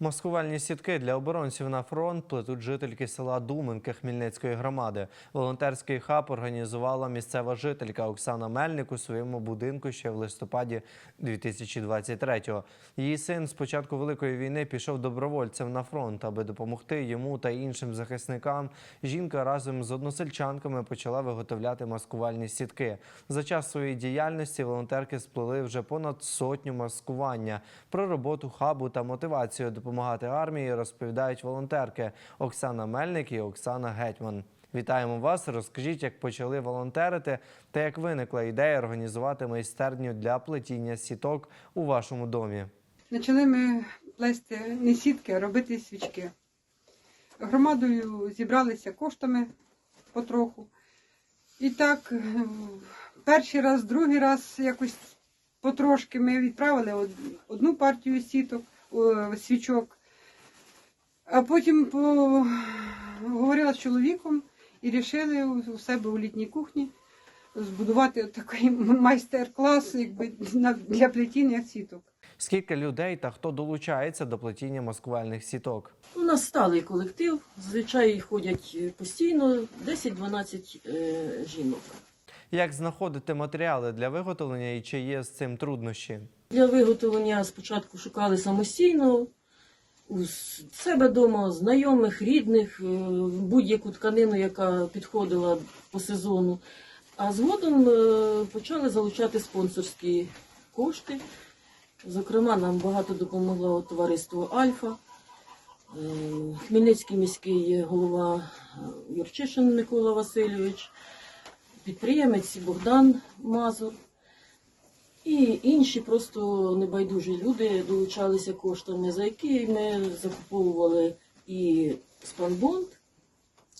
Маскувальні сітки для оборонців на фронт плетуть жительки села Думинки Хмельницької громади. Волонтерський хаб організувала місцева жителька Оксана Мельник у своєму будинку ще в листопаді 2023-го. Її син з початку великої війни пішов добровольцем на фронт, аби допомогти йому та іншим захисникам. Жінка разом з односельчанками почала виготовляти маскувальні сітки. За час своєї діяльності волонтерки сплели вже понад сотню маскування. Про роботу хабу та мотивацію допомагати армії розповідають волонтерки Оксана Мельник і Оксана Гетьман. Вітаємо вас! Розкажіть, як почали волонтерити та як виникла ідея організувати майстерню для плетіння сіток у вашому домі. Почали ми плести не сітки, а робити свічки. Громадою зібралися коштами потроху. І так, е, перший раз, другий раз якось потрошки ми відправили одну партію сіток, свічок, а потім поговорила з чоловіком і вирішили у у себе у літній кухні збудувати такий майстер-клас якби, для плетіння сіток. Скільки людей та хто долучається до плетіння маскувальних сіток? У нас сталий колектив, зазвичай ходять е, постійно 10-12 е, жінок. Як знаходити матеріали для виготовлення і чи є з цим труднощі? Для виготовлення спочатку шукали самостійно у себе вдома, знайомих, рідних, е, будь-яку тканину, яка підходила по сезону. А згодом е, почали залучати спонсорські кошти. Зокрема, нам багато допомогло товариство Альфа, е, Хмельницький міський голова Юрчишин Микола Васильович, підприємець Богдан Мазур. І інші просто небайдужі люди долучалися коштами, за які ми закуповували і спанбонд,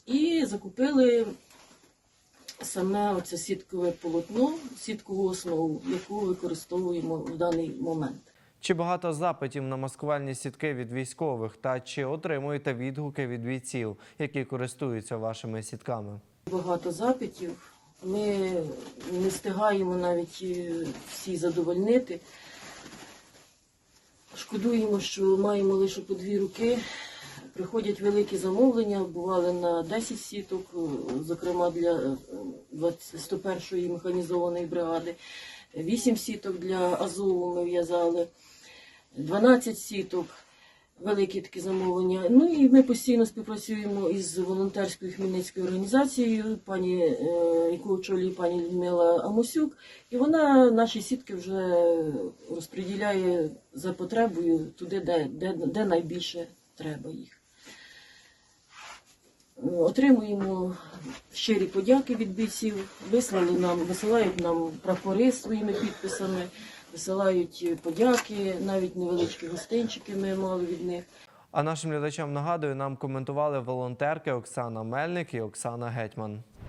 і закупили саме оце сіткове полотно, сіткову основу, яку використовуємо в даний момент. Чи багато запитів на маскувальні сітки від військових та чи отримуєте відгуки від бійців, які користуються вашими сітками? Багато запитів. Ми не встигаємо навіть е, всі задовольнити. Шкодуємо, що маємо лише по дві руки. Приходять великі замовлення, бували на 10 сіток, е, зокрема для е, 101-ї механізованої бригади. 8 сіток для Азову ми в'язали, 12 сіток, великі такі замовлення. Ну і ми постійно співпрацюємо із волонтерською хмельницькою організацією, пані, е, яку очолює пані Людмила Амосюк. І вона наші сітки вже розподіляє за потребою туди, де, де, де найбільше треба їх. Отримуємо щирі подяки від бійців, вислали нам, висилають нам прапори своїми підписами, висилають подяки, навіть невеличкі гостинчики ми мали від них. А нашим глядачам нагадую, нам коментували волонтерки Оксана Мельник і Оксана Гетьман.